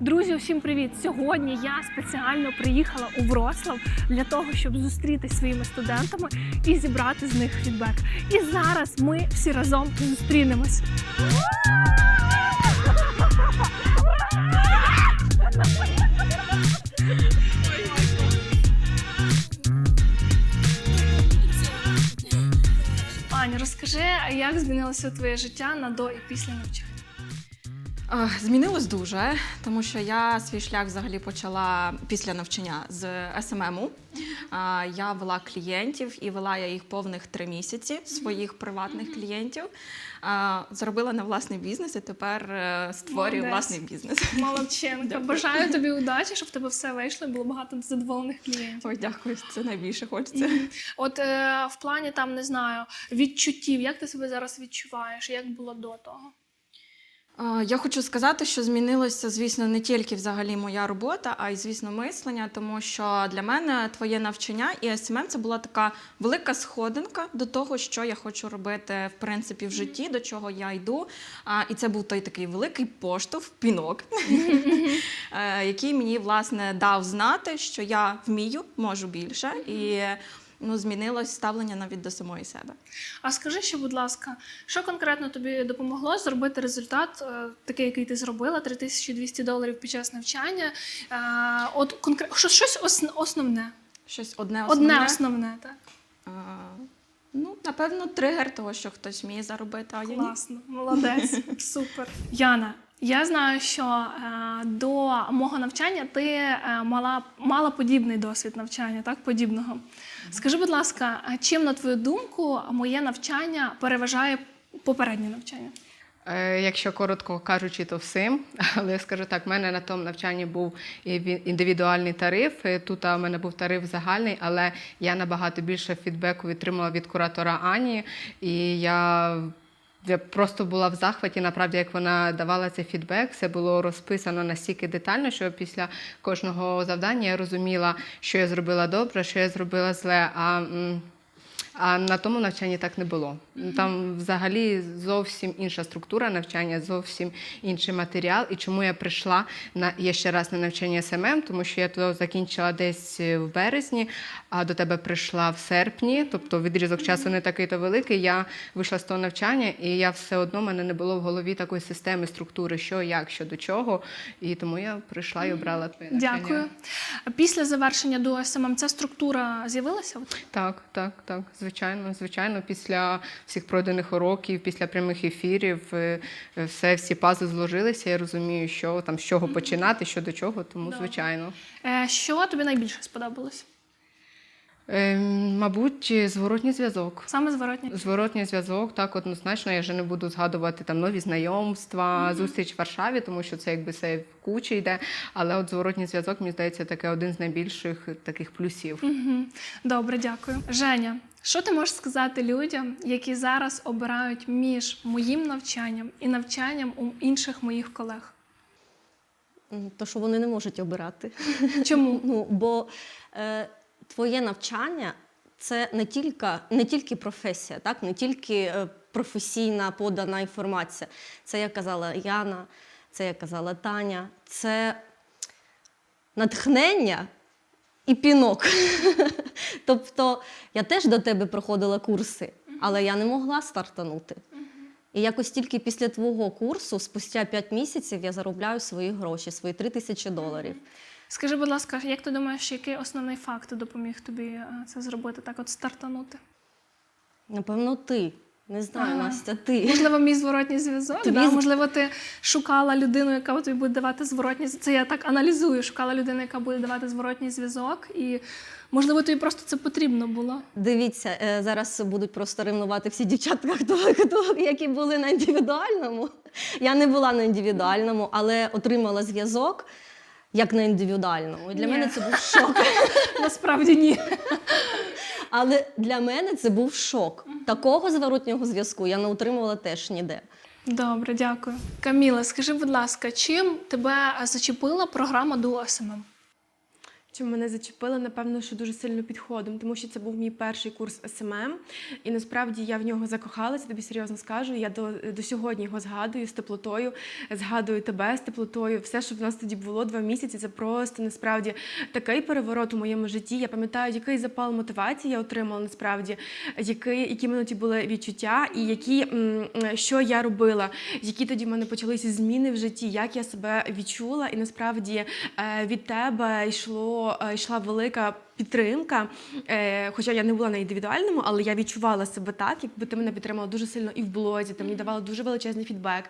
Друзі, усім привіт! Сьогодні я спеціально приїхала у Вроцлав для того, щоб зустрітися своїми студентами і зібрати з них фідбек. І зараз ми всі разом зустрінемось. Аня, розкажи, як змінилося твоє життя на до і після навчання? Змінилось дуже, тому що я свій шлях взагалі почала після навчання з СММу. Я вела клієнтів і вела я їх повних три місяці своїх приватних клієнтів. Заробила на власний бізнес і тепер е, створюю Молодець. власний бізнес. Молодченка. Бажаю тобі удачі, щоб в тебе все вийшло і було багато задоволених клієнтів. Ой, дякую, це найбільше хочеться. От е, в плані там не знаю відчуттів, як ти себе зараз відчуваєш, як було до того? Я хочу сказати, що змінилося, звісно, не тільки взагалі моя робота, а й, звісно, мислення, тому що для мене твоє навчання і СММ це була така велика сходинка до того, що я хочу робити в принципі в житті, до чого я йду. І це був той такий великий поштовх, пінок, е, який мені власне дав знати, що я вмію, можу більше, і ну, змінилось ставлення навіть до самої себе. А скажи ще, будь ласка, що конкретно тобі допомогло зробити результат, е, такий, який ти зробила, 3200 доларів під час навчання? Е, От конкретно щось ос- основне. Щось одне основне. Одне основне, так. А, ну, напевно, тригер того, що хтось вміє заробити, а я ні. Класно, молодець, супер. Яна, я знаю, що е, до мого навчання ти е, мала, мала подібний досвід навчання, так? Подібного. Скажи, будь ласка, а чим, на твою думку, моє навчання переважає попереднє навчання? Е, Якщо коротко кажучи, то всім. Але я скажу так, в мене на тому навчанні був індивідуальний тариф. Тут у мене був тариф загальний, але я набагато більше фідбеку відтримала від куратора Ані. І я, я просто була в захваті, направді, як вона давала цей фідбек. Все було розписано настільки детально, що після кожного завдання я розуміла, що я зробила добре, що я зробила зле. А, а на тому навчанні так не було. Там взагалі зовсім інша структура навчання, зовсім інший матеріал. І чому я прийшла на я ще раз на навчання СММ, тому що я то закінчила десь в березні, а до тебе прийшла в серпні. Тобто відрізок часу не такий то великий. Я вийшла з того навчання, і я все одно в мене не було в голові такої системи, структури, що, як, що до чого. І тому я прийшла і обрала твоє навчання. Дякую. Після завершення до СММ ця структура з'явилася? Так, так, так, звичайно, звичайно. Після всіх пройдених уроків, після прямих ефірів, е, е, все, всі пазли зложилися. Я розумію, що там з чого починати, що до чого, тому Да. звичайно. Е, Що тобі найбільше сподобалось? Е, мабуть, зворотній зв'язок. Саме зворотні. Зворотній зв'язок, так однозначно. Я вже не буду згадувати там нові знайомства, зустріч в Варшаві, тому що це якби все в кучі йде. Але от зворотній зв'язок, мені здається, таке один з найбільших таких плюсів. Угу. Добре, дякую. Женя, що ти можеш сказати людям, які зараз обирають між моїм навчанням і навчанням у інших моїх колег? То, що вони не можуть обирати. Чому? Ну, бо е, твоє навчання це не тільки, не тільки професія, так? не тільки е, професійна подана інформація. Це, як казала Яна, це, як казала Таня, це натхнення і пінок. тобто я теж до тебе проходила курси, але я не могла стартанути. І якось тільки після твого курсу, спустя 5 місяців, я заробляю свої гроші, свої 3 тисячі доларів. Скажи, будь ласка, як ти думаєш, який основний факт допоміг тобі е, це зробити, так от стартанути? Напевно, ти. Не знаю. Настя, ти. Можливо, мій зворотній зв'язок. Тобі Да? з- Можливо, ти шукала людину, яка тобі буде давати зворотній зв'язок. Це я так аналізую. Шукала людину, яка буде давати зворотній зв'язок, і можливо, тобі просто це потрібно було. Дивіться, е, зараз будуть просто ревнувати всі дівчатка, хто, хто, які були на індивідуальному. Я не була на індивідуальному, але отримала зв'язок як на індивідуальному. І для Ні. мене це був шок. Насправді ні. Але для мене це був шок. Такого зворотнього зв'язку я не отримувала теж ніде. Добре, дякую. Каміла, скажи, будь ласка, чим тебе зачепила програма SMM? Чим мене зачепили, напевно, що дуже сильно підходом, тому що це був мій перший курс СММ, і насправді я в нього закохалася, тобі серйозно скажу. Я до, до сьогодні його згадую з теплотою, згадую тебе з теплотою. Все, що в нас тоді було два місяці, це просто насправді такий переворот у моєму житті. Я пам'ятаю, який запал мотивації я отримала насправді, які, які мене тоді були відчуття, і які що я робила, які тоді в мене почалися зміни в житті, як я себе відчула, і насправді е, від тебе йшло, е, йшла велика підтримка. Е, Хоча я не була на індивідуальному, але я відчувала себе так, якби ти мене підтримала дуже сильно і в блозі, ти мені давала дуже величезний фідбек.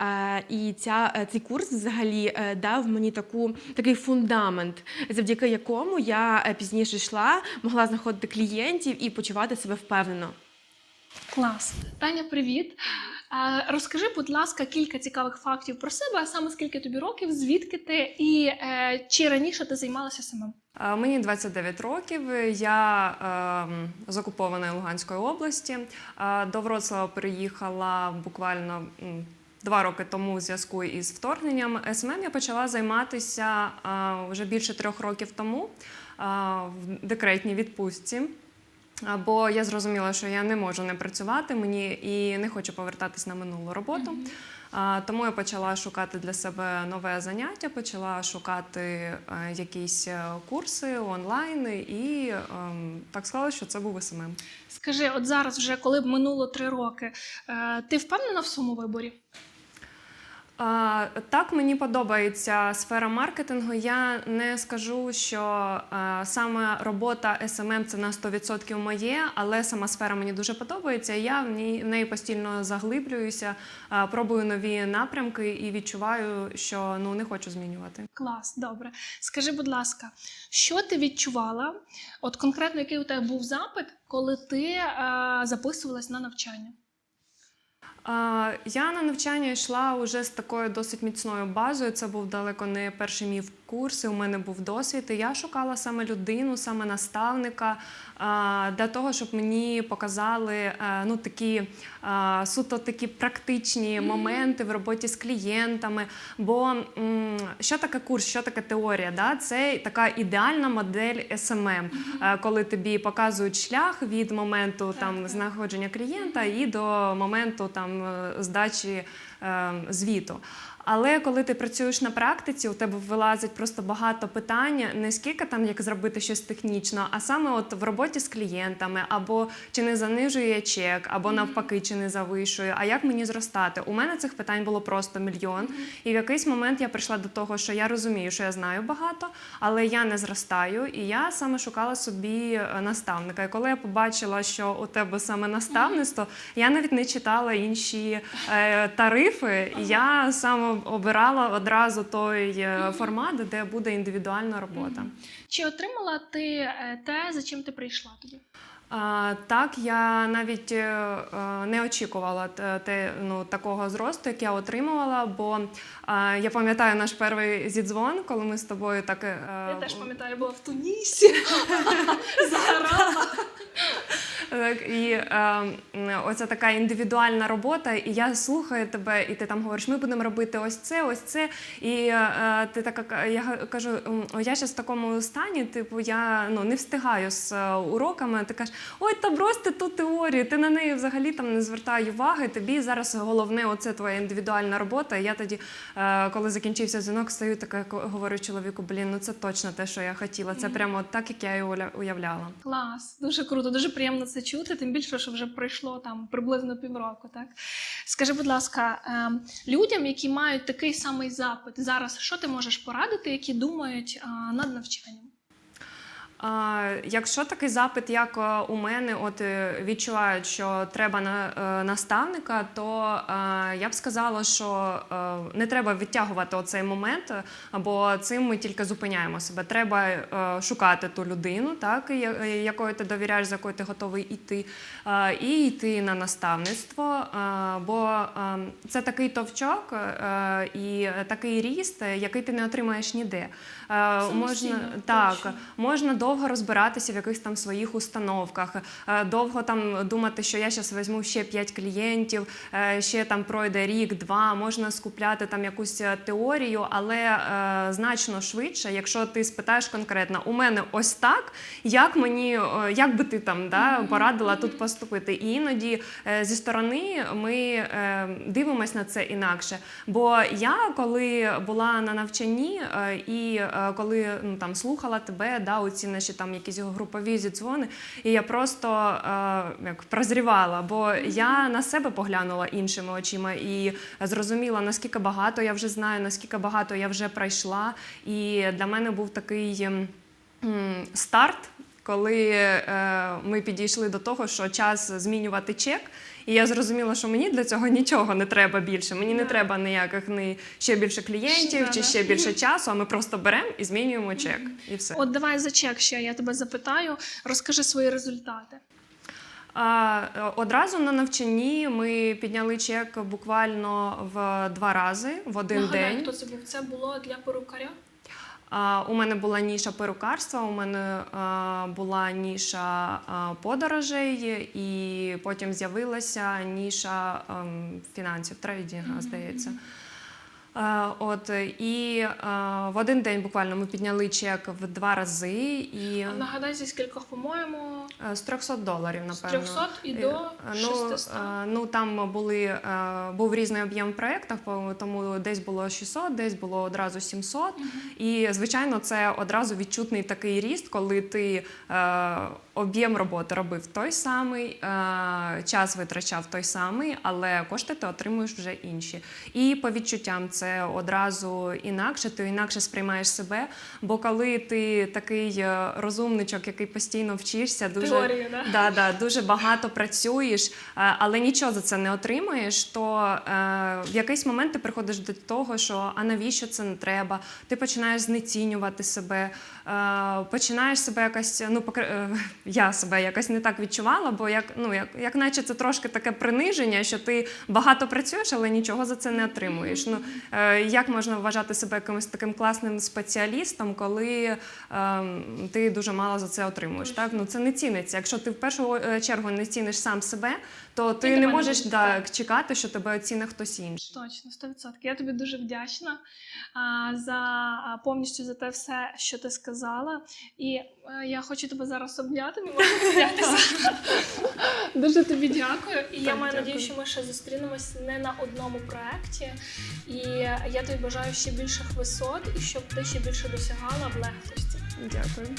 Е, І ця, цей курс взагалі дав мені таку, такий фундамент, завдяки якому я пізніше йшла, могла знаходити клієнтів і почувати себе впевнено. Клас. Таня, привіт. Розкажи, будь ласка, кілька цікавих фактів про себе, а саме скільки тобі років, звідки ти і е, чи раніше ти займалася самим? Мені 29 років. Я е, з окупованої Луганської області. До Вроцлава переїхала буквально два роки тому у зв'язку із вторгненням. СММ я почала займатися е, вже більше трьох років тому е, в декретній відпустці. Е, Бо я зрозуміла, що я не можу не працювати мені і не хочу повертатись на минулу роботу. Тому я почала шукати для себе нове заняття, почала шукати е, якісь е, курси онлайн, і ем, так склалося, що це був СММ. Скажи, от зараз, вже коли б минуло три роки, е, ти впевнена в своєму виборі? Так, мені подобається сфера маркетингу. Я не скажу, що саме робота SMM це на 100% моє, але сама сфера мені дуже подобається. Я в ній в неї постійно заглиблююся, пробую нові напрямки і відчуваю, що ну не хочу змінювати. Клас, добре. Скажи, будь ласка, що ти відчувала? От конкретно який у тебе був запит, коли ти записувалась на навчання? Я на навчання йшла уже з такою досить міцною базою. Це був далеко не перший мій курс, і у мене був досвід. І я шукала саме людину, саме наставника для того, щоб мені показали е, ну, такі суто такі практичні моменти в роботі з клієнтами. Бо що таке курс, що таке теорія? Да? Це така ідеальна модель е, коли тобі показують шлях від моменту там знаходження клієнта і до моменту там е, здачі е, звіту. Але коли ти працюєш на практиці, у тебе вилазить просто багато питань, не скільки там як зробити щось технічно, а саме от в роботі з клієнтами, або чи не занижує чек, або навпаки, чи не завишує, а як мені зростати? У мене цих питань було просто мільйон. І в якийсь момент я прийшла до того, що я розумію, що я знаю багато, але я не зростаю. І я саме шукала собі е, наставника. І коли я побачила, що у тебе саме наставництво, я навіть не читала інші е, тарифи. Я саме обирала одразу той е, формат, де буде індивідуальна робота. Чи отримала ти е, те, за чим ти прийшла тоді? Так, я навіть е, е, не очікувала те, ну, такого зросту, як я отримувала, бо я пам'ятаю наш перший зідзвон, коли ми з тобою так. е, Я теж пам'ятаю, була в Тунісі. Загорала. Так, і е, оця така індивідуальна робота, і я слухаю тебе, і ти там говориш, ми будемо робити ось це, ось це. І е, ти така я кажу, я ще в такому стані, типу, я ну, не встигаю з уроками. Ти кажеш, ой, та бросьте ту теорію, ти на неї взагалі там не звертай уваги. Тобі зараз головне оце твоя індивідуальна робота. Я тоді, е, коли закінчився дзвінок, стою така ко- говорю чоловіку, блін, ну це точно те, що я хотіла. Це прямо от так, як я і уявляла. Клас, дуже круто, дуже приємно це чути, тим більше, що вже пройшло там приблизно півроку. Так? Скажи, будь ласка, ем, людям, які мають такий самий запит зараз, що ти можеш порадити, які думають а, над навчанням? Якщо такий запит, як е, у мене, от е, відчувають, що треба е, наставника, то я б сказала, що не треба відтягувати оцей момент, бо цим ми тільки зупиняємо себе. Треба шукати ту людину, так я- якої ти довіряєш, за якою ти готовий йти, і йти на наставництво. Бо це такий товчок і такий ріст, який ти не отримаєш ніде. Можна так, можна довго довго розбиратися в якихось там своїх установках, е, довго там думати, що я зараз візьму ще 5 клієнтів, е, ще там пройде рік-два, можна скупляти там якусь е, теорію, але значно швидше, якщо ти спитаєш конкретно, у мене ось так, як мені, як би ти там да, порадила тут поступити? І іноді зі сторони ми дивимося на це інакше. Бо я, коли була на навчанні і коли ну, там слухала тебе, да, оці наші там якісь групові зідзвони, і я просто е, як прозрівала, бо я на себе поглянула іншими очима і зрозуміла, наскільки багато я вже знаю, наскільки багато я вже пройшла. І для мене був такий старт, коли е, ми підійшли до того, що час змінювати чек. І я зрозуміла, що мені для цього нічого не треба більше. Мені не треба ніяких ні ще більше клієнтів чи ще більше часу. А ми просто беремо і змінюємо чек. І все. От давай за чек ще я тебе запитаю. Розкажи свої результати. Одразу на навчанні ми підняли чек буквально в два рази в один Нагадай, день. хто це був? Це було для перукаря? У мене була ніша перукарства, у мене була ніша подорожей, і потім з'явилася ніша ем, фінансів, трейдінга, здається. Е, От і е, в один день буквально ми підняли чек в два рази і Нагадай, зі скількох, по-моєму, е, з 300 доларів, з напевно. 300 і до Ну, 600. е, ну там були був різний об'єм проєктів, тому десь було 600, десь було одразу 700. І звичайно, це одразу відчутний такий ріст, коли ти об'єм роботи робив той самий, час витрачав той самий, але кошти ти отримуєш вже інші. І по відчуттям це одразу інакше, ти інакше сприймаєш себе. Бо коли ти такий е, розумничок, який постійно вчишся, дуже Теорію, да? Да, да, дуже багато працюєш, е, але нічого за це не отримуєш, то е, в якийсь момент ти приходиш до того, що а навіщо це не треба? Ти починаєш знецінювати себе, е, починаєш себе якось, ну покр- е, я себе якось не так відчувала, бо як, ну, як, як наче це трошки таке приниження, що ти багато працюєш, але нічого за це не отримуєш. Ну, як можна вважати себе якимось таким класним спеціалістом, коли е, ти дуже мало за це отримуєш? Так? Ну, це не ціниться. Якщо ти в першу е, чергу не ціниш сам себе, то ти не можеш так. чекати, що тебе оцінить хтось інший. Точно, 100%. Я тобі дуже вдячна за повністю за те все, що ти сказала. І е, я хочу тебе зараз обняти, не можу. дуже тобі дякую. І я маю дякую. надію, що ми ще зустрінемось не на одному проєкті. І я тобі бажаю ще більших висот і щоб ти ще більше досягала в легкості. Дякую.